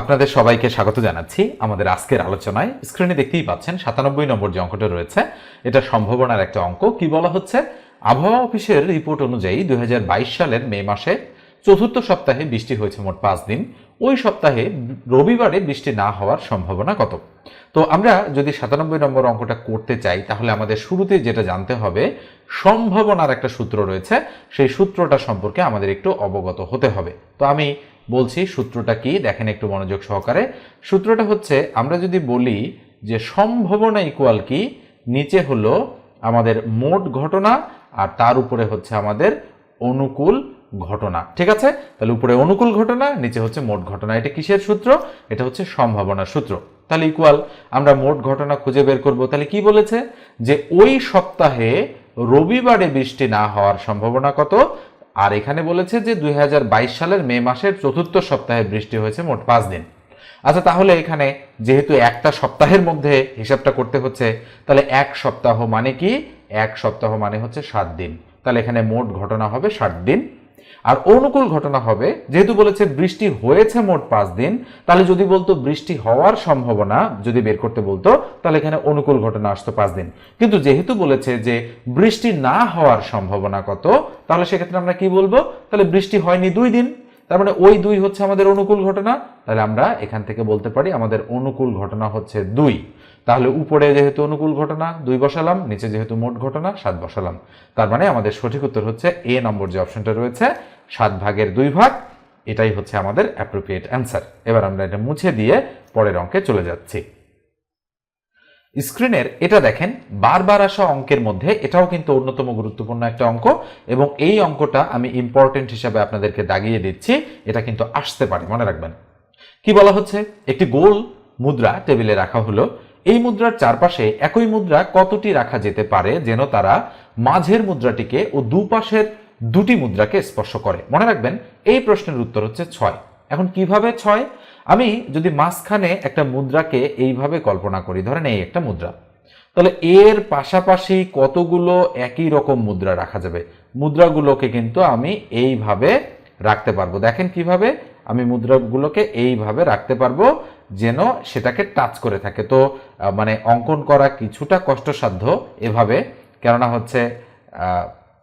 আপনাদের সবাইকে স্বাগত জানাচ্ছি আমাদের আজকের আলোচনায়। স্ক্রিনে দেখতেই পাচ্ছেন, সাতানব্বই নম্বর যে অঙ্কটা রয়েছে, এটা সম্ভাবনার একটা অঙ্ক। কি বলা হচ্ছে? আবহাওয়া অফিসের রিপোর্ট অনুযায়ী দু হাজার বাইশ সালের মে মাসে চতুর্থ সপ্তাহে বৃষ্টি হয়েছে মোট পাঁচ দিন। ওই সপ্তাহে রবিবারে বৃষ্টি না হওয়ার সম্ভাবনা কত? তো আমরা যদি সাতানব্বই নম্বর অঙ্কটা করতে চাই, তাহলে আমাদের শুরুতে যেটা জানতে হবে, সম্ভাবনার একটা সূত্র রয়েছে। সেই সূত্রটা সম্পর্কে আমাদের একটু অবগত হতে হবে। তো আমি বলছি সূত্রটা কি? দেখেন একটু মনোযোগ সহকারে। সূত্রটা হচ্ছে, আমরা যদি বলি যে সম্ভাবনা ইকুয়াল কি, নিচে হলো আমাদের মোট ঘটনা আর তার উপরে হচ্ছে আমাদের অনুকূল ঘটনা। ঠিক আছে? তাহলে উপরে অনুকূল ঘটনা, নিচে হচ্ছে মোট ঘটনা। এটা কিসের সূত্র? এটা হচ্ছে সম্ভাবনার সূত্র। তাহলে ইকুয়াল আমরা মোট ঘটনা খুঁজে বের করব। তাহলে কি বলেছে? যে ওই সপ্তাহে রবিবারে বৃষ্টি না হওয়ার সম্ভাবনা কত? আর এখানে বলেছে যে দুই হাজার বাইশ সালের মে মাসের চতুর্থ সপ্তাহে বৃষ্টি হয়েছে মোট পাঁচ দিন। আচ্ছা তাহলে এখানে যেহেতু একটা সপ্তাহের মধ্যে হিসাবটা করতে হচ্ছে, তাহলে এক সপ্তাহ মানে কি? এক সপ্তাহ মানে হচ্ছে সাত দিন। তাহলে এখানে মোট ঘটনা হবে ষাট দিন। আর অনুকূল ঘটনা হবে, যেহেতু বলেছে বৃষ্টি হয়েছে মোট পাঁচ দিন, তাহলে যদি বলতো বৃষ্টি হওয়ার সম্ভাবনা যদি বের করতে বলতো, তাহলে এখানে অনুকূল ঘটনা আসতো পাঁচ দিন। কিন্তু যেহেতু বলেছে যে বৃষ্টি না হওয়ার সম্ভাবনা কত, তাহলে সেক্ষেত্রে আমরা কি বলব? তাহলে বৃষ্টি হয়নি দুই দিন, তার মানে ওই দুই হচ্ছে আমাদের অনুকূল ঘটনা, তাহলে আমরা এখান থেকে বলতে পারি আমাদের অনুকূল ঘটনা হচ্ছে দুই। তাহলে উপরে যেহেতু অনুকূল ঘটনা, দুই বসালাম, নিচে যেহেতু মোট ঘটনা, সাত বসালাম। তার মানে আমাদের সঠিক উত্তর হচ্ছে এ নম্বর যে অপশনটা রয়েছে সাত ভাগের দুই ভাগ, এটাই হচ্ছে আমাদের অ্যাপ্রোপ্রিয়েট অ্যান্সার এবার আমরা এটা মুছে দিয়ে পরের অঙ্কে চলে যাচ্ছি। স্ক্রিনের এটা দেখেন, বারবার আসা অঙ্কের মধ্যে এটাও কিন্তু অন্যতম গুরুত্বপূর্ণ একটা অঙ্ক এবং এই অঙ্কটা আমি ইম্পর্টেন্ট হিসাবে আপনাদেরকে দাগিয়ে দিচ্ছি, এটা কিন্তু আসতে পারে, মনে রাখবেন। কি বলা হচ্ছে? একটি গোল মুদ্রা টেবিলে রাখা হলো। এই মুদ্রার চারপাশে একই মুদ্রা কতটি রাখা যেতে পারে যেন তারা মাঝের মুদ্রাটিকে ও দুপাশের দুটি মুদ্রাকে স্পর্শ করে। মনে রাখবেন, এই প্রশ্নের উত্তর হচ্ছে ছয়। এখন কীভাবে ছয়? আমি যদি মাঝখানে একটা মুদ্রাকে এইভাবে কল্পনা করি, ধরেন এই একটা মুদ্রা। তাহলে এর পাশাপাশি কতগুলো একই রকম মুদ্রা রাখা যাবে? মুদ্রাগুলোকে কিন্তু আমি এইভাবে রাখতে পারব। দেখেন কীভাবে আমি মুদ্রাগুলোকে এইভাবে রাখতে পারব, যেন সেটাকে টাচ করে থাকে। তো মানে অঙ্কন করা কিছুটা কষ্টসাধ্য এভাবে। কেননা হচ্ছে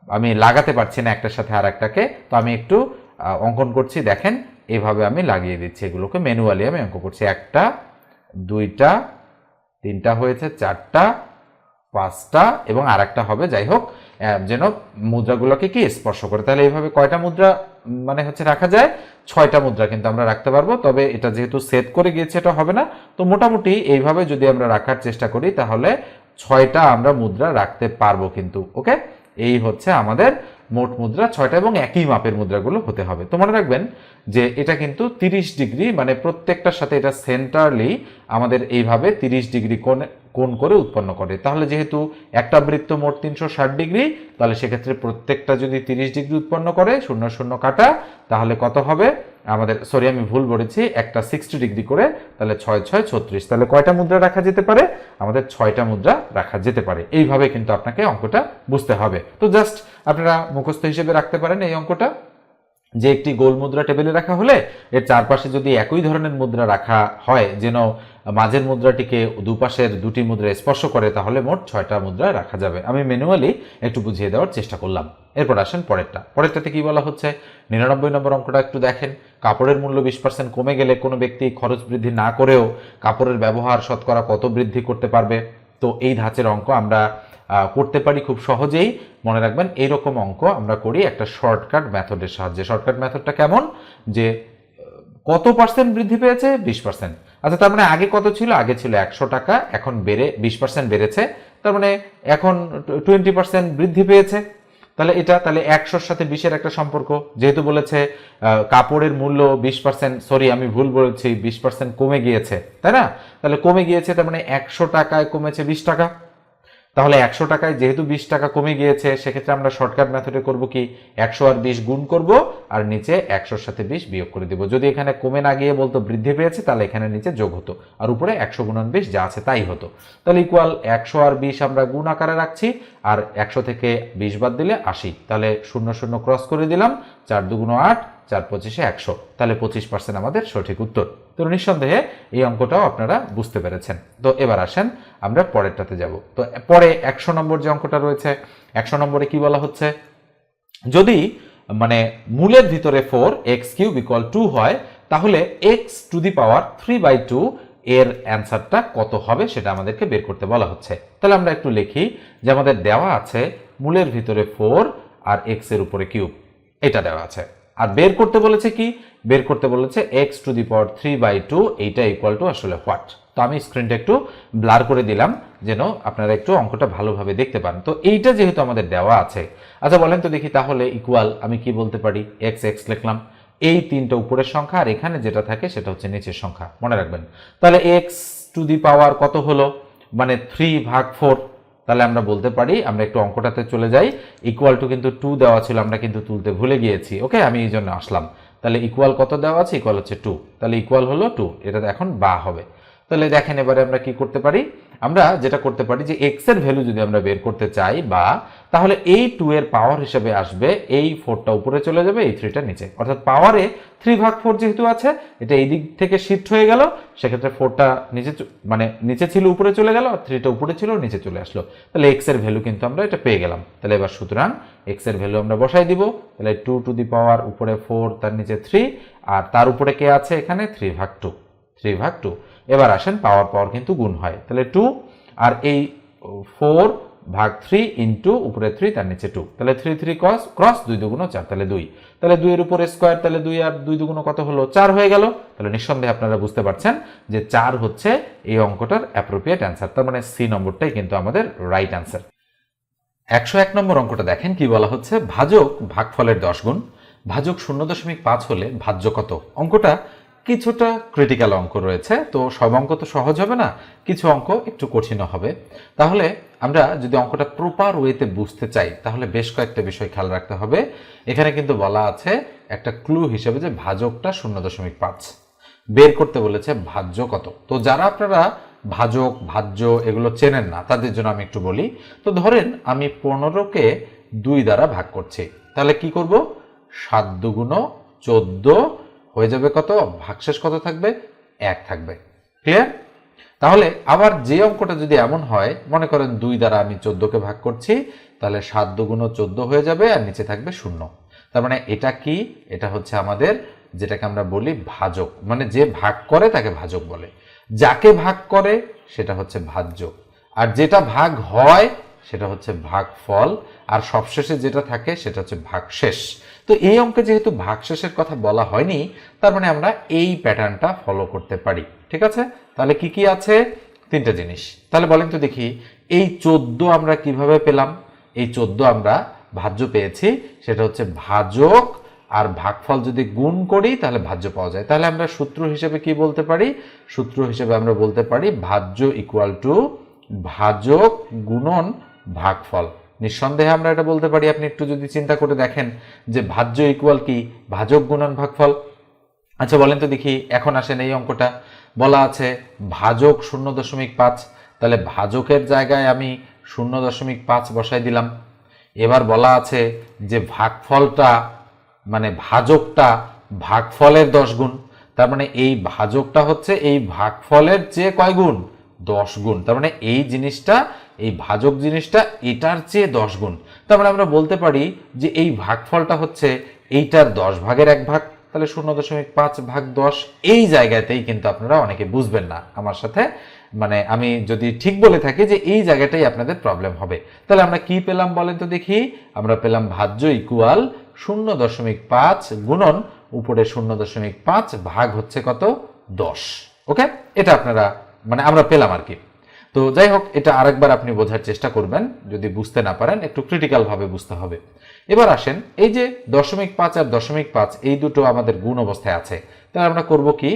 আমি লাগাতে পারছি না একটার সাথে আর একটাকে তো আমি একটু অঙ্কন করছি। দেখেন এভাবে আমি লাগিয়ে দিচ্ছি এগুলোকে। ম্যানুয়ালি আমি অঙ্ক করছি। একটা, দুইটা, তিনটা হয়েছে, চারটা, পাঁচটা এবং আরেকটা হবে। যাই হোক যেন মুদ্রাগুলোকে কি স্পর্শ করে। তাহলে এইভাবে কয়টা মুদ্রা মানে হচ্ছে রাখা যায়? ছয়টা মুদ্রা কিন্তু আমরা রাখতে পারব। তবে এটা যেহেতু সেট করে গিয়েছে, এটা হবে না। তো মোটামুটি এইভাবে যদি আমরা রাখার চেষ্টা করি, তাহলে ছয়টা আমরা মুদ্রা রাখতে পারব কিন্তু, ওকে? এই হচ্ছে আমাদের মোট মুদ্রা ছয়টা এবং একই মাপের মুদ্রাগুলো হতে হবে। তো মনে রাখবেন যে এটা কিন্তু তিরিশ ডিগ্রি মানে প্রত্যেকটার সাথে এটা সেন্টারলি আমাদের এইভাবে তিরিশ ডিগ্রি কোণ কোণ করে উৎপন্ন করে। তাহলে যেহেতু একটা বৃত্ত মোট তিনশো ষাট ডিগ্রি, তাহলে সেক্ষেত্রে প্রত্যেকটা যদি তিরিশ ডিগ্রি উৎপন্ন করে, শূন্য শূন্য কাটা, তাহলে কত হবে? আমাদের সরি আমি ভুল বলেছি, একটা সিক্সটি ডিগ্রি করে, তাহলে ছয় ছয়, ছত্রিশ। তাহলে কয়টা মুদ্রা রাখা যেতে পারে? আমাদের ছয়টা মুদ্রা রাখা যেতে পারে। এইভাবে কিন্তু আপনাকে অঙ্কটা বুঝতে হবে। তো জাস্ট আপনারা মুখস্থ হিসেবে রাখতে পারেন এই অঙ্কটা। যে একটি গোল মুদ্রা টেবিলে রাখা হলে এর চারপাশে যদি একই ধরনের মুদ্রা রাখা হয়, যেন মাঝের মুদ্রাটিকে দুপাশের দুটি মুদ্রা স্পর্শ করে, তাহলে মোট ছয়টা মুদ্রা রাখা যাবে। আমি ম্যানুয়ালি একটু বুঝিয়ে দেওয়ার চেষ্টা করলাম। এরপর আসেন পরেরটা। পরেরটাতে কি বলা হচ্ছে? নিরানব্বই নম্বর অঙ্কটা একটু দেখেন। কাপড়ের মূল্য বিশ পার্সেন্ট কমে গেলে কোনো ব্যক্তি খরচ বৃদ্ধি না করেও কাপড়ের ব্যবহার শতকরা কত বৃদ্ধি করতে পারবে? তো এই ধাঁচের অঙ্ক আমরা করতে পারি খুব সহজেই। মনে রাখবেন এইরকম অঙ্ক আমরা করি একটা শর্টকাট মেথডের সাহায্যে। শর্টকাট মেথডটা কেমন? যে, কত পার্সেন্ট বৃদ্ধি পেয়েছে? বিশ পার্সেন্ট আচ্ছা তার মানে আগে কত ছিল? আগে ছিল একশো টাকা, এখন বেড়ে বিশ পার্সেন্ট বেড়েছে। তার মানে এখন টোয়েন্টি পার্সেন্ট বৃদ্ধি পেয়েছে। তাহলে এটা, তাহলে একশোর সাথে বিশের একটা সম্পর্ক। যেহেতু বলেছে কাপড়ের মূল্য বিশ পার্সেন্ট সরি আমি ভুল বলেছি, বিশ পার্সেন্ট কমে গিয়েছে, তাই না? তাহলে কমে গিয়েছে, তার মানে একশো টাকায় কমেছে বিশ টাকা। তাহলে একশো টাকায় যেহেতু বিশ টাকা কমে গিয়েছে, সেক্ষেত্রে আমরা শর্টকাট মেথডে করব কি? একশো আর বিশ গুণ করব আর নিচে একশোর সাথে বিশ বিয়োগ করে দিব। যদি এখানে কমে না গিয়ে বলতো বৃদ্ধি পেয়েছে, তাহলে এখানে নিচে যোগ হতো। আর উপরে একশো গুণন বিশ যা আছে তাই হতো। তাহলে ইকুয়াল একশো আর বিশ আমরা গুণ আকারে রাখছি, আর একশো থেকে বিশ বাদ দিলে আশি। তাহলে শূন্য শূন্য ক্রস করে দিলাম, চার দুগুণ আট, চার পঁচিশে একশো। তাহলে পঁচিশ পার্সেন্ট আমাদের সঠিক উত্তর। তো নিঃসন্দেহে এই অঙ্কটাও আপনারা বুঝতে পেরেছেন। তো এবার আসেন, আমরা পরেরটাতে যাব। তো পরে একশো নম্বর যে অঙ্কটা রয়েছে, একশো নম্বরে কি বলা হচ্ছে? যদি মানে মূলের ভিতরে four x cube equal to হয়, তাহলে x to the power three by two এর অ্যান্সারটা কত হবে সেটা আমাদেরকে বের করতে বলা হচ্ছে। তাহলে আমরা একটু লিখি যে আমাদের দেওয়া আছে মূলের ভিতরে ফোর আর এক্সের উপরে কিউব এটা দেওয়া আছে। আর বের করতে বলেছে কি? বের করতে বলেছে x to the power three by two এইটা ইকুয়াল টু আসলে হোয়াট তো আমি স্ক্রিনটা একটু ব্লার করে দিলাম, যেন আপনারা একটু অঙ্কটা ভালোভাবে দেখতে পান। তো এইটা যেহেতু আমাদের দেওয়া আছে আচ্ছা বলেন তো দেখি তাহলে ইকুয়াল আমি কি বলতে পারি? এক্স এক্স লিখলাম। এই তিনটা উপরের সংখ্যা আর এখানে যেটা থাকে সেটা হচ্ছে নিচের সংখ্যা, মনে রাখবেন। তাহলে এক্স টু দি পাওয়ার কত হলো? মানে থ্রি ভাগ ফোর তাহলে আমরা বলতে পারি, আমরা একটু অঙ্কটাতে চলে যাই। ইকুয়াল টু কিন্তু টু দেওয়া ছিল, আমরা কিন্তু তুলতে ভুলে গিয়েছি ওকে আমি এই জন্য আসলাম। তাহলে ইকুয়াল কত দেওয়া আছে? ইকুয়াল হচ্ছে টু তাহলে ইকুয়াল হলো টু এটা এখন বা হবে। তাহলে দেখেন এবারে আমরা কি করতে পারি? আমরা যেটা করতে পারি যে এক্সের ভ্যালু যদি আমরা বের করতে চাই বা তাহলে এই টু এর পাওয়ার হিসেবে আসবে, এই ফোরটা উপরে চলে যাবে, এই থ্রিটা নিচে। অর্থাৎ পাওয়ারে থ্রি ভাগ ফোর যেহেতু আছে, এটা এই দিক থেকে শিফট হয়ে গেল, সেক্ষেত্রে ফোরটা নিচে মানে নিচে ছিল, উপরে চলে গেল, আর থ্রিটা উপরে ছিল, নিচে চলে আসলো। তাহলে এক্সের ভ্যালু কিন্তু আমরা এটা পেয়ে গেলাম। তাহলে এবার সুতরাং এক্সের ভ্যালু আমরা বসাই দিব। তাহলে টু টু দি পাওয়ার উপরে ফোর তার নিচে থ্রি আর তার উপরে কে আছে এখানে? থ্রি ভাগ টু থ্রি ভাগ টু এবার আসেন পাওয়ার পাওয়ার কিন্তু গুণ হয়। তাহলে টু আর এই ফোর ভাগ থ্রি ইন্টু উপরে থ্রি তার নিচে টু তাহলে থ্রি থ্রি ক্রস ক্রস দুই দুগুণ চার, তাহলে দুই। তাহলে দুইয়ের উপরে স্কোয়ার তাহলে দুই আর দুই দুগুণ কত হলো? চার হয়ে গেল। তাহলে নিঃসন্দেহে আপনারা বুঝতে পারছেন যে চার হচ্ছে এই অঙ্কটার অ্যাপ্রোপ্রিয়েট অ্যান্সার তার মানে সি নম্বরটাই কিন্তু আমাদের রাইট অ্যান্সার একশো এক নম্বর অঙ্কটা দেখেন কি বলা হচ্ছে? ভাজক ভাগফলের দশ গুণ। ভাজক শূন্য দশমিক পাঁচ হলে ভাজ্য কত? অঙ্কটা কিছুটা ক্রিটিক্যাল অঙ্ক রয়েছে। তো সব অঙ্ক তো সহজ হবে না, কিছু অঙ্ক একটু কঠিনও হবে। তাহলে আমরা যদি অঙ্কটা প্রপার ওয়েতে বুঝতে চাই, তাহলে বেশ কয়েকটা বিষয় খেয়াল রাখতে হবে। এখানে কিন্তু বলা আছে একটা ক্লু হিসেবে যে ভাজকটা শূন্য দশমিক পাঁচ। বের করতে বলেছে ভাজ্য কত। তো যারা আপনারা ভাজক, ভাজ্য এগুলো চেনেন না, তাদের জন্য আমি একটু বলি। তো ধরেন আমি পনেরোকে দুই দ্বারা ভাগ করছি। তাহলে কি করব? সাত দুগুণ চোদ্দ হয়ে যাবে কত? ভাগশেষ কত থাকবে? এক থাকবে। ক্লিয়ার তাহলে আবার যে অঙ্কটা যদি এমন হয়, মনে করেন দুই দ্বারা আমি চোদ্দকে ভাগ করছি, তাহলে সাত দুগুণ চোদ্দ হয়ে যাবে আর নিচে থাকবে শূন্য। তার মানে এটা কি? এটা হচ্ছে আমাদের যেটাকে আমরা বলি ভাজক। মানে যে ভাগ করে তাকে ভাজক বলে। যাকে ভাগ করে, সেটা হচ্ছে ভাজ্য। আর যেটা ভাগ হয় সেটা হচ্ছে ভাগফল, আর সবশেষে যেটা থাকে সেটা হচ্ছে ভাগশেষ। তো এই অঙ্কে যেহেতু ভাগশেষের কথা বলা হয়নি, তার মানে আমরা এই প্যাটার্নটা ফলো করতে পারি। ঠিক আছে? তাহলে কি কি আছে? তিনটা জিনিস। তাহলে বলেন তো দেখি, এই চোদ্দ আমরা কীভাবে পেলাম? এই চোদ্দ আমরা ভাজ্য পেয়েছি, সেটা হচ্ছে ভাজক, আর ভাগফল যদি গুণ করি, তাহলে ভাজ্য পাওয়া যায়। তাহলে আমরা সূত্র হিসেবে কি বলতে পারি? সূত্র হিসেবে আমরা বলতে পারি ভাজ্য ইকুয়াল টু ভাজক গুণন ভাগফল। নিঃসন্দেহে আমরা এটা বলতে পারি, আপনি একটু যদি চিন্তা করে দেখেন যে ভাজ্য ইকুয়াল কি, ভাজক গুণন ভাগফল? আচ্ছা বলেন তো দেখি, এখন আসেন এই অঙ্কটা। বলা আছে ভাজক শূন্য দশমিক পাঁচ, তাহলে ভাজকের জায়গায় আমি শূন্য দশমিক পাঁচ বসাই দিলাম। এবার বলা আছে যে ভাগফলটা মানে ভাজকটা ভাগফলের দশ গুণ। তার মানে এই ভাজকটা হচ্ছে এই ভাগফলের চেয়ে কয় গুণ? দশ গুণ। তার মানে এই জিনিসটা এই ভাজক জিনিসটা এটার চেয়ে দশ গুণ। তার মানে আমরা বলতে পারি যে এই ভাগফলটা হচ্ছে এইটার দশ ভাগের এক ভাগ, তাহলে শূন্য দশমিক পাঁচ ভাগ দশ, এই জায়গাতেই কিন্তু আপনারা অনেকে বুঝবেন না। আমার সাথে মানে আমি যদি ঠিক বলে থাকি যে এই জায়গাটাই আপনাদের প্রবলেম হবে। তাহলে আমরা কি পেলাম বলেন তো দেখি? আমরা পেলাম ভাজ্য ইকুয়াল শূন্য দশমিক পাঁচ গুণন, উপরে শূন্য দশমিক পাঁচ ভাগ হচ্ছে কত? দশ। ওকে এটা আপনারা মানে আমরা পেলাম আর কি। তো যাই হোক এটা আরেকবার আপনি বোঝার চেষ্টা করবেন, যদি বুঝতে না পারেন, একটু ক্রিটিক্যাল ভাবে বুঝতে হবে। এবার আসেন, এই যে দশমিক পাঁচ আর দশমিক পাঁচ, এই দুটো আমাদের গুণ অবস্থায় আছে। তাহলে আমরা করব কি?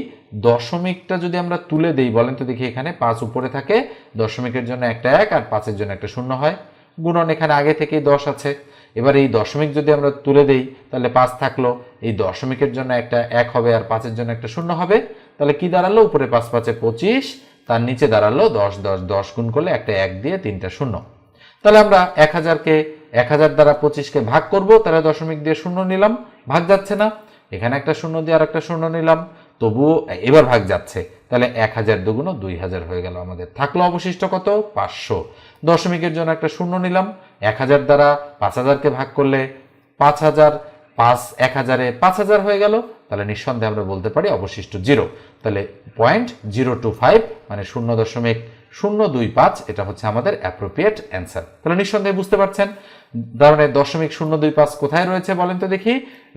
দশমিকটা যদি আমরা তুলে দেই, বলেন তো দেখি এখানে পাঁচ উপরে থাকে, দশমিকের জন্য একটা এক আর পাঁচের জন্য একটা শূন্য হয়। গুণন এখানে আগে থেকেই দশ আছে। এবার এই দশমিক যদি আমরা তুলে দেই, তাহলে পাঁচ থাকল, এই দশমিকের জন্য একটা এক হবে আর পাঁচের জন্য একটা শূন্য হবে। তাহলে কি দাঁড়াল? উপরে পাঁচ, পাঁচে পঁচিশ তার নিচে দাঁড়াল দশ দশ দশ গুণ করলে একটা এক দিয়ে তিনটা শূন্য। তাহলে আমরা এক হাজারকে এক হাজার দ্বারা পঁচিশকে ভাগ করব তাহলে দশমিক দিয়ে শূন্য নিলাম, ভাগ যাচ্ছে না। এখানে একটা শূন্য দিয়ে আর একটা শূন্য নিলাম, তবুও এবার ভাগ যাচ্ছে। তাহলে এক হাজার দুগুণ দুই হাজার হয়ে গেল আমাদের। থাকল অবশিষ্ট কত? পাঁচশো। দশমিকের জন্য একটা শূন্য নিলাম, এক হাজার দ্বারা পাঁচ হাজারকে ভাগ করলে পাঁচ হাজার পাঁচ এক হাজারে পাঁচ হাজার হয়ে গেল। তাহলে নিঃসন্দেহে আমরা বলতে পারি অবশিষ্ট জিরো। তাহলে পয়েন্ট জিরো টু ফাইভ মানে শূন্য দশমিক শূন্য দুই পাঁচ, এটা হচ্ছে আমাদের অ্যাপ্রোপ্রিয়েট অ্যান্সার তাহলে নিঃসন্দেহে বুঝতে পারছেন, ধরনের দশমিক শূন্য দুই পাঁচ কোথায় রয়েছে বলেন তো দেখি।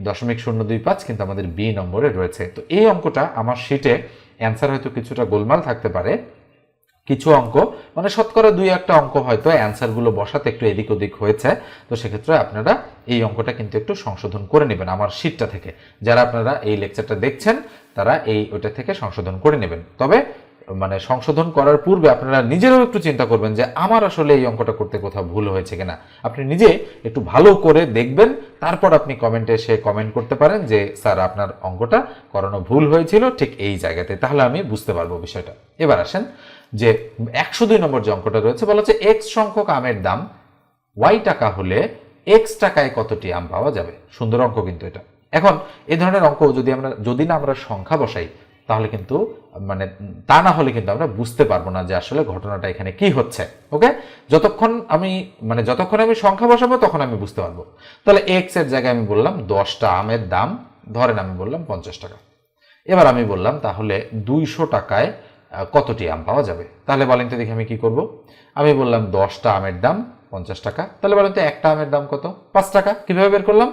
দশমিক শূন্য দুই পাঁচ কিন্তু আমাদের বি নম্বরে রয়েছে। তো এই অঙ্কটা আমার শিটে অ্যান্সার হয়তো কিছুটা গোলমাল থাকতে পারে। কিছু অঙ্ক মানে শতকরা দুই একটা অঙ্ক হয়তো অ্যান্সারগুলো বসাতে একটু এদিক ওদিক হয়েছে। তো সেক্ষেত্রে আপনারা এই অঙ্কটা কিন্তু একটু সংশোধন করে নেবেন আমার শিটটা থেকে। যারা আপনারা এই লেকচারটা দেখছেন, তারা এই ওইটা থেকে সংশোধন করে নেবেন। তবে মানে সংশোধন করার পূর্বে আপনারা নিজেরাও একটু চিন্তা করবেন যে আমার আসলে এই অঙ্কটা করতে কোথাও ভুল হয়েছে কিনা। আপনি নিজে একটু ভালো করে দেখবেন, তারপর আপনি কমেন্টে এসে কমেন্ট করতে পারেন যে, স্যার, আপনার অঙ্কটা করানো ভুল হয়েছিল ঠিক এই জায়গাতে। তাহলে আমি বুঝতে পারব বিষয়টা। এবার আসেন যে, একশো দুই নম্বর যে অঙ্কটা রয়েছে, বলা হচ্ছে এক্স সংখ্যক আমের দাম ওয়াই টাকা হলে এক্স টাকায় কতটি আম পাওয়া যাবে? সুন্দর অঙ্ক কিন্তু এটা। এখন, এ ধরনের অঙ্ক যদি আমরা, যদি না আমরা সংখ্যা বসাই তাহলে কিন্তু মানে তা না হলে কিন্তু আমরা বুঝতে পারব না যে আসলে ঘটনাটা এখানে কি হচ্ছে ওকে যতক্ষণ আমি মানে যতক্ষণ আমি সংখ্যা বসাবো, তখন আমি বুঝতে পারব। তাহলে এক্সের জায়গায় আমি বললাম দশটা আমের দাম, ধরেন আমি বললাম পঞ্চাশ টাকা। এবার আমি বললাম তাহলে দুইশো টাকায় কতটি আম পাওয়া যাবে? তাহলে বলেন তো দেখি আমি কি করব? আমি বললাম দশটা আমের দাম পঞ্চাশ টাকা। তাহলে বলেন তো একটা আমের দাম কত? পাঁচ টাকা। কীভাবে বের করলাম?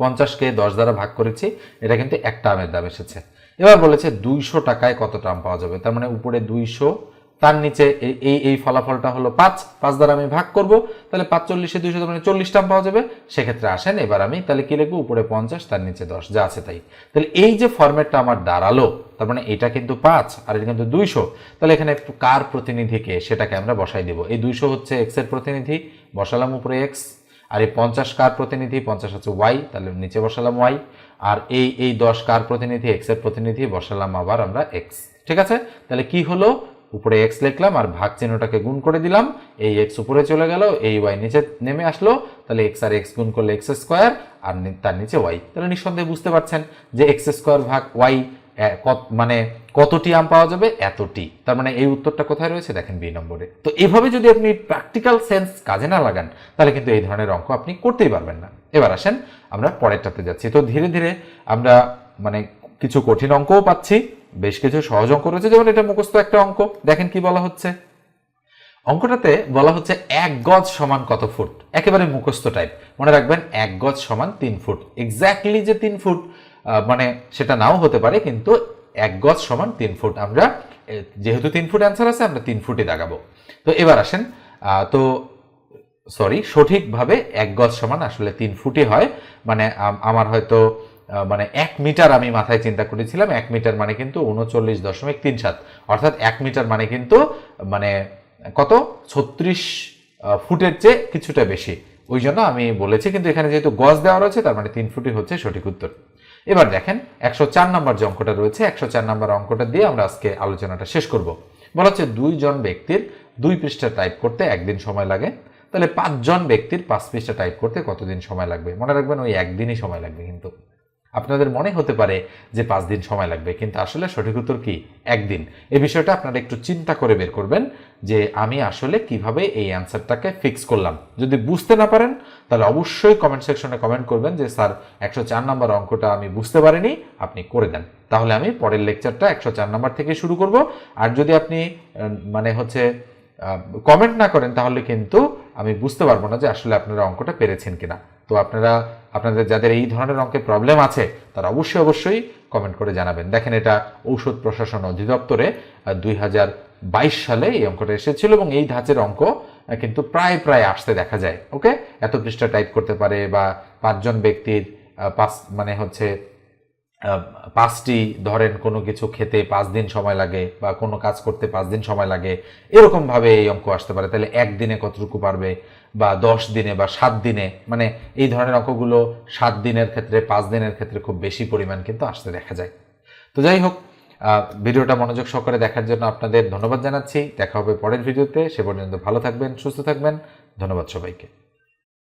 পঞ্চাশকে দশ দ্বারা ভাগ করেছি, এটা কিন্তু একটা আমের দাম এসেছে। এবার বলেছে দুইশো টাকায় কত আম পাওয়া যাবে। তার মানে উপরে দুইশো, তার নিচে এই- এই ফলাফলটা হলো পাঁচ। পাঁচ দ্বারা আমি ভাগ করব, তাহলে পাঁচ চল্লিশে দুইশো মানে চল্লিশটা আম পাওয়া যাবে। সেক্ষেত্রে আসেন, এবার আমি তাহলে কি লিখব? উপরে পঞ্চাশ, তার নিচে দশ, যা আছে তাই। তাহলে এই যে ফরম্যাটটা আমার দাঁড়াল, তার মানে এটা কিন্তু পাঁচ আর এটা কিন্তু দুইশো, তাহলে এখানে একটু কার প্রতিনিধিকে সেটাকে আমরা বসাই দেবো। এই দুইশো হচ্ছে এক্সের প্রতিনিধি, বসালাম উপরে এক্স আর এই পঞ্চাশ কার প্রতিনিধি, পঞ্চাশ হচ্ছে ওয়াই তাহলে নিচে বসালাম ওয়াই আর এই এই দশ কার প্রতিনিধি এক্সের প্রতিনিধি বসালাম আবার আমরা এক্স ঠিক আছে? তাহলে কি হলো? উপরে এক্স লিখলাম আর ভাগ চিহ্নটাকে গুণ করে দিলাম। এই এক্স উপরে চলে গেল, এই ওয়াই নিচে নেমে আসলো। তাহলে এক্স আর এক্স গুণ করলে এক্স স্কোয়ার আর তার নিচে ওয়াই তাহলে নিঃসন্দেহে বুঝতে পারছেন যে এক্স স্কোয়ার ভাগ ওয়াই মানে কতটি আম পাওয়া যাবে? এতটি। তার মানে এই উত্তরটা কোথায় রয়েছে? দেখেন বি নম্বরে। তো এভাবে যদি আপনি প্র্যাকটিক্যাল সেন্স কাজে না লাগান, তাহলে কিন্তু এই ধরনের অঙ্ক আপনি করতেই পারবেন না। এবার আসেন, আমরা পরেরটাতে যাচ্ছি। তো ধীরে ধীরে আমরা মানে কিছু কঠিন অঙ্কও পাচ্ছি, বেশ কিছু সহজ অঙ্ক রয়েছে। যেমন এটা মুখস্থ একটা অঙ্ক। দেখেন কি বলা হচ্ছে? অঙ্কটাতে বলা হচ্ছে এক গজ সমান কত ফুট? একেবারে মুখস্থ টাইপ মনে রাখবেন, এক গজ সমান তিন ফুট। এক্স্যাক্টলি যে তিন ফুট মানে সেটা নাও হতে পারে, কিন্তু এক গজ সমান তিন ফুট। আমরা যেহেতু তিন ফুট অ্যান্সার আছে, আমরা তিন ফুটই দাগাবো। তো এবার আসেন তো সরি সঠিকভাবে এক গজ সমান আসলে তিন ফুটই হয়। মানে আমার হয়তো মানে এক মিটার আমি মাথায় চিন্তা করেছিলাম, এক মিটার মানে কিন্তু উনচল্লিশ দশমিক তিন সাত। অর্থাৎ এক মিটার মানে কিন্তু মানে কত? ছত্রিশ ফুটের চেয়ে কিছুটা বেশি। ওই জন্য আমি বলেছি, কিন্তু এখানে যেহেতু গজ দেওয়া রয়েছে, তার মানে তিন ফুটই হচ্ছে সঠিক উত্তর। এবার দেখেন, একশো চার নম্বর যে অঙ্কটা রয়েছে, একশো চার নম্বর অঙ্কটা দিয়ে আমরা আজকে আলোচনাটা শেষ করব। বলা হচ্ছে দুইজন ব্যক্তির দুই পৃষ্ঠা টাইপ করতে একদিন সময় লাগে। তাহলে পাঁচজন ব্যক্তির পাঁচ পৃষ্ঠা টাইপ করতে কতদিন সময় লাগবে? মনে রাখবেন ওই একদিনই সময় লাগবে কিন্তু। আপনাদের মনে হতে পারে যে পাঁচ দিন সময় লাগবে, কিন্তু আসলে সঠিক উত্তর কি? একদিন। এই বিষয়টা আপনারা একটু চিন্তা করে বের করবেন যে আমি আসলে কীভাবে এই অ্যান্সারটাকে ফিক্স করলাম। যদি বুঝতে না পারেন, তাহলে অবশ্যই কমেন্ট সেকশনে কমেন্ট করবেন যে, স্যার, একশো চার নম্বর অঙ্কটা আমি বুঝতে পারিনি, আপনি করে দেন। তাহলে আমি পরের লেকচারটা একশো চার নম্বর থেকে শুরু করব। আর যদি আপনি মানে হচ্ছে কমেন্ট না করেন, তাহলে কিন্তু আমি বুঝতে পারব না যে আসলে আপনারা অঙ্কটা পেরেছেন কিনা। তো আপনারা, আপনাদের যাদের এই ধরনের অঙ্কের প্রবলেম আছে, তারা অবশ্যই অবশ্যই কমেন্ট করে জানাবেন। দেখেন এটা ঔষধ প্রশাসন অধিদপ্তরে দুই হাজার বাইশ সালে এই অঙ্কটা এসেছিল এবং এই ধাঁচের অঙ্ক কিন্তু প্রায় প্রায় আসতে দেখা যায় ওকে এত পৃষ্ঠা টাইপ করতে পারে বা পাঁচজন ব্যক্তির পাঁচ মানে হচ্ছে পাঁচটি ধরেন কোনো কিছু খেতে পাঁচ দিন সময় লাগে বা কোনো কাজ করতে পাঁচ দিন সময় লাগে, এরকমভাবে এই অঙ্ক আসতে পারে। তাহলে একদিনে কতটুকু পারবে? বা দশ দিনে বা সাত দিনে মানে এই ধরনের অঙ্কগুলো সাত দিনের ক্ষেত্রে, পাঁচ দিনের ক্ষেত্রে খুব বেশি পরিমাণ কিন্তু আসতে দেখা যায়। তো যাই হোক ভিডিওটা মনোযোগ সহকারে দেখার জন্য আপনাদের ধন্যবাদ জানাচ্ছি। দেখা হবে পরের ভিডিওতে। সে পর্যন্ত ভালো থাকবেন, সুস্থ থাকবেন। ধন্যবাদ সবাইকে।